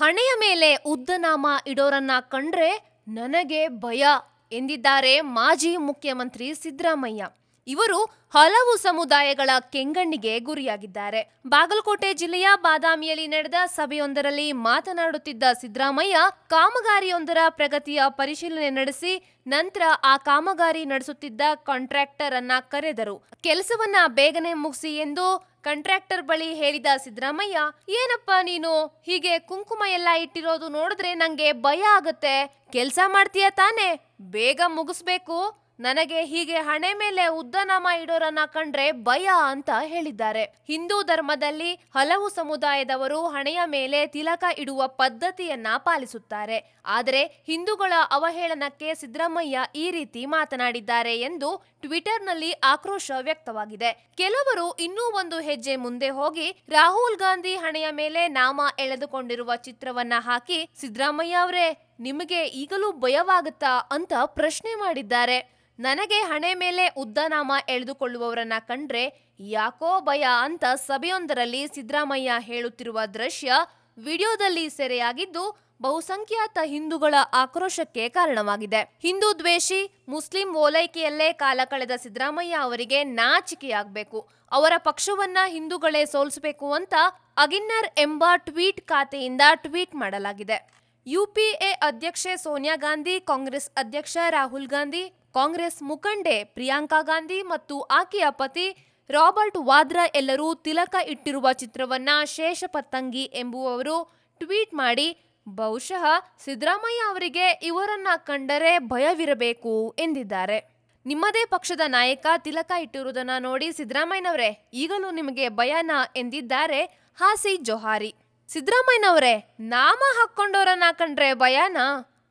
ಹಣೆಯ ಮೇಲೆ ಉದ್ದನಾಮ ಇಡೋರನ್ನ ಕಂಡ್ರೆ ನನಗೆ ಭಯ ಎಂದಿದ್ದಾರೆ ಮಾಜಿ ಮುಖ್ಯಮಂತ್ರಿ ಸಿದ್ದರಾಮಯ್ಯ. ಇವರು ಹಲವು ಸಮುದಾಯಗಳ ಕೆಂಗಣ್ಣಿಗೆ ಗುರಿಯಾಗಿದ್ದಾರೆ. ಬಾಗಲಕೋಟೆ ಜಿಲ್ಲೆಯ ಬಾದಾಮಿಯಲ್ಲಿ ನಡೆದ ಸಭೆಯೊಂದರಲ್ಲಿ ಮಾತನಾಡುತ್ತಿದ್ದ ಸಿದ್ದರಾಮಯ್ಯ, ಕಾಮಗಾರಿಯೊಂದರ ಪ್ರಗತಿಯ ಪರಿಶೀಲನೆ ನಡೆಸಿ ನಂತರ ಆ ಕಾಮಗಾರಿ ನಡೆಸುತ್ತಿದ್ದ ಕಾಂಟ್ರಾಕ್ಟರ್ ಅನ್ನ ಕರೆದರು. ಕೆಲಸವನ್ನ ಬೇಗನೆ ಮುಗಿಸಿ ಎಂದು ಕಾಂಟ್ರಾಕ್ಟರ್ ಬಳಿ ಹೇಳಿದ ಸಿದ್ದರಾಮಯ್ಯ, ಏನಪ್ಪ ನೀನು? ಹೀಗೆ ಕುಂಕುಮ ಎಲ್ಲ ಇಟ್ಟಿರೋದು ನೋಡಿದ್ರೆ ನಂಗೆ ಭಯ ಆಗತ್ತೆ. ಕೆಲ್ಸ ಮಾಡ್ತೀಯ ತಾನೆ? ಬೇಗ ಮುಗಿಸ್ಬೇಕು. ನನಗೆ ಹೀಗೆ ಹಣೆ ಮೇಲೆ ಉದ್ದನಾಮ ಇಡೋರನ್ನ ಕಂಡ್ರೆ ಭಯ ಅಂತ ಹೇಳಿದ್ದಾರೆ. ಹಿಂದೂ ಧರ್ಮದಲ್ಲಿ ಹಲವು ಸಮುದಾಯದವರು ಹಣೆಯ ಮೇಲೆ ತಿಲಕ ಇಡುವ ಪದ್ಧತಿಯನ್ನ ಪಾಲಿಸುತ್ತಾರೆ. ಆದರೆ ಹಿಂದೂಗಳ ಅವಹೇಳನಕ್ಕೆ ಸಿದ್ದರಾಮಯ್ಯ ಈ ರೀತಿ ಮಾತನಾಡಿದ್ದಾರೆ ಎಂದು ಟ್ವಿಟರ್ನಲ್ಲಿ ಆಕ್ರೋಶ ವ್ಯಕ್ತವಾಗಿದೆ. ಕೆಲವರು ಇನ್ನೂ ಒಂದು ಹೆಜ್ಜೆ ಮುಂದೆ ಹೋಗಿ ರಾಹುಲ್ ಗಾಂಧಿ ಹಣೆಯ ಮೇಲೆ ನಾಮ ಎಳೆದುಕೊಂಡಿರುವ ಚಿತ್ರವನ್ನ ಹಾಕಿ ಸಿದ್ದರಾಮಯ್ಯ ಅವರೇ ನಿಮಗೆ ಈಗಲೂ ಭಯವಾಗುತ್ತಾ ಅಂತ ಪ್ರಶ್ನೆ ಮಾಡಿದ್ದಾರೆ. ನನಗೆ ಹಣೆ ಮೇಲೆ ಉದ್ದನಾಮ ಎಳೆದುಕೊಳ್ಳುವವರನ್ನ ಕಂಡ್ರೆ ಯಾಕೋ ಭಯ ಅಂತ ಸಭೆಯೊಂದರಲ್ಲಿ ಸಿದ್ದರಾಮಯ್ಯ ಹೇಳುತ್ತಿರುವ ದೃಶ್ಯ ವಿಡಿಯೋದಲ್ಲಿ ಸೆರೆಯಾಗಿದ್ದು, ಬಹುಸಂಖ್ಯಾತ ಹಿಂದೂಗಳ ಆಕ್ರೋಶಕ್ಕೆ ಕಾರಣವಾಗಿದೆ. ಹಿಂದೂ ದ್ವೇಷಿ, ಮುಸ್ಲಿಂ ಓಲೈಕೆಯಲ್ಲೇ ಕಾಲ ಕಳೆದ ಸಿದ್ದರಾಮಯ್ಯ ಅವರಿಗೆ ನಾಚಿಕೆಯಾಗಬೇಕು. ಅವರ ಪಕ್ಷವನ್ನ ಹಿಂದೂಗಳೇ ಸೋಲಿಸಬೇಕು ಅಂತ ಅಗಿನ್ನರ್ ಎಂಬ ಟ್ವೀಟ್ ಖಾತೆಯಿಂದ ಟ್ವೀಟ್ ಮಾಡಲಾಗಿದೆ. ಯುಪಿಎ ಅಧ್ಯಕ್ಷೆ ಸೋನಿಯಾ ಗಾಂಧಿ, ಕಾಂಗ್ರೆಸ್ ಅಧ್ಯಕ್ಷ ರಾಹುಲ್ ಗಾಂಧಿ, ಕಾಂಗ್ರೆಸ್ ಮುಖಂಡೆ ಪ್ರಿಯಾಂಕಾ ಗಾಂಧಿ ಮತ್ತು ಆಕೆಯ ಪತಿ ರಾಬರ್ಟ್ ವಾದ್ರಾ ಎಲ್ಲರೂ ತಿಲಕ ಇಟ್ಟಿರುವ ಚಿತ್ರವನ್ನ ಶೇಷ ಪತ್ತಂಗಿ ಎಂಬುವವರು ಟ್ವೀಟ್ ಮಾಡಿ, ಬಹುಶಃ ಸಿದ್ದರಾಮಯ್ಯ ಅವರಿಗೆ ಇವರನ್ನ ಕಂಡರೆ ಭಯವಿರಬೇಕು ಎಂದಿದ್ದಾರೆ. ನಿಮ್ಮದೇ ಪಕ್ಷದ ನಾಯಕ ತಿಲಕ ಇಟ್ಟಿರುವುದನ್ನ ನೋಡಿ ಸಿದ್ದರಾಮಯ್ಯನವರೇ, ಈಗಲೂ ನಿಮಗೆ ಭಯನಾ ಎಂದಿದ್ದಾರೆ ಹಾಸಿ ಜೊಹಾರಿ. ಸಿದ್ದರಾಮಯ್ಯನವರೇ, ನಾಮ ಹಾಕೊಂಡವರನ್ನ ಕಂಡ್ರೆ ಭಯಾನ?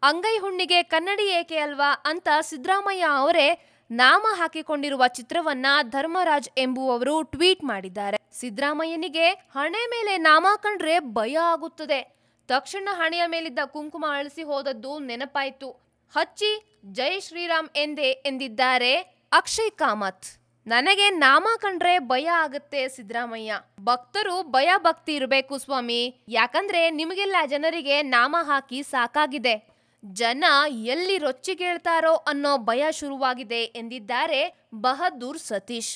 ಅಂಗೈ ಹುಣ್ಣಿಗೆ ಕನ್ನಡಿ ಏಕೆ ಅಲ್ವಾ ಅಂತ ಸಿದ್ದರಾಮಯ್ಯ ಅವರೇ ನಾಮ ಹಾಕಿಕೊಂಡಿರುವ ಚಿತ್ರವನ್ನ ಧರ್ಮರಾಜ್ ಎಂಬುವವರು ಟ್ವೀಟ್ ಮಾಡಿದ್ದಾರೆ. ಸಿದ್ದರಾಮಯ್ಯನಿಗೆ ಹಣೆ ಮೇಲೆ ನಾಮ ಕಂಡ್ರೆ ಭಯ ಆಗುತ್ತದೆ. ತಕ್ಷಣ ಹಣೆಯ ಮೇಲಿದ್ದ ಕುಂಕುಮ ಅಳಿಸಿ ಹೋದದ್ದು ನೆನಪಾಯಿತು. ಹಚ್ಚಿ ಜೈ ಶ್ರೀರಾಮ್ ಎಂದೇ ಎಂದಿದ್ದಾರೆ ಅಕ್ಷಯ್ ಕಾಮತ್. ನನಗೆ ನಾಮ ಕಂಡ್ರೆ ಭಯ ಆಗುತ್ತೆ ಸಿದ್ದರಾಮಯ್ಯ. ಭಕ್ತರು ಭಯ ಭಕ್ತಿ ಇರಬೇಕು ಸ್ವಾಮಿ. ಯಾಕಂದ್ರೆ ನಿಮಗೆಲ್ಲ ಜನರಿಗೆ ನಾಮ ಹಾಕಿ ಸಾಕಾಗಿದೆ. ಜನ ಎಲ್ಲಿ ರೊಚ್ಚಿಗೇಳ್ತಾರೋ ಅನ್ನೋ ಭಯ ಶುರುವಾಗಿದೆ ಎಂದಿದ್ದಾರೆ ಬಹದ್ದೂರ್ ಸತೀಶ್.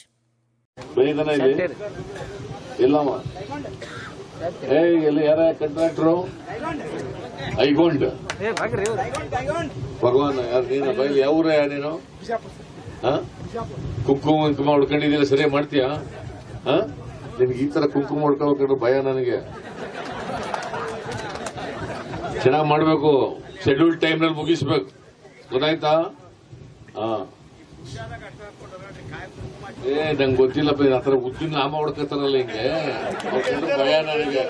ಭಗವಾನ್ ಯಾರು ನೀನು? ಬೈಲಿ ಯಾವ್ರ ಯಾರು ನೀನು? ಕುಂಕುಮ ಕುಂಕುಮ ಹುಡ್ಕೊಂಡಿದ್ದೀರ ಸರಿ ಮಾಡ್ತೀಯಾ? ನಿನ್ಗೆ ಈ ತರ ಕುಂಕುಮ ಹುಡ್ಕೋಬೇಕಂದ್ರೆ ಭಯ ನನಗೆ. ಚೆನ್ನಾಗಿ ಮಾಡಬೇಕು. ಶೆಡ್ಯೂಲ್ ಟೈಮ್ನಲ್ಲಿ ಮುಗಿಸ್ಬೇಕು. ಗೊತ್ತಾಯ್ತಾ? ಏ, ನಂಗೆ ಗೊತ್ತಿಲ್ಲಪ್ಪ ಆ ಥರ ಉದ್ದಿನ ನಾಮ ಹೊಡ್ಕೋತಾರಲ್ಲ ಹಿಂಗೆ. ಭಯ ನನಗೆ.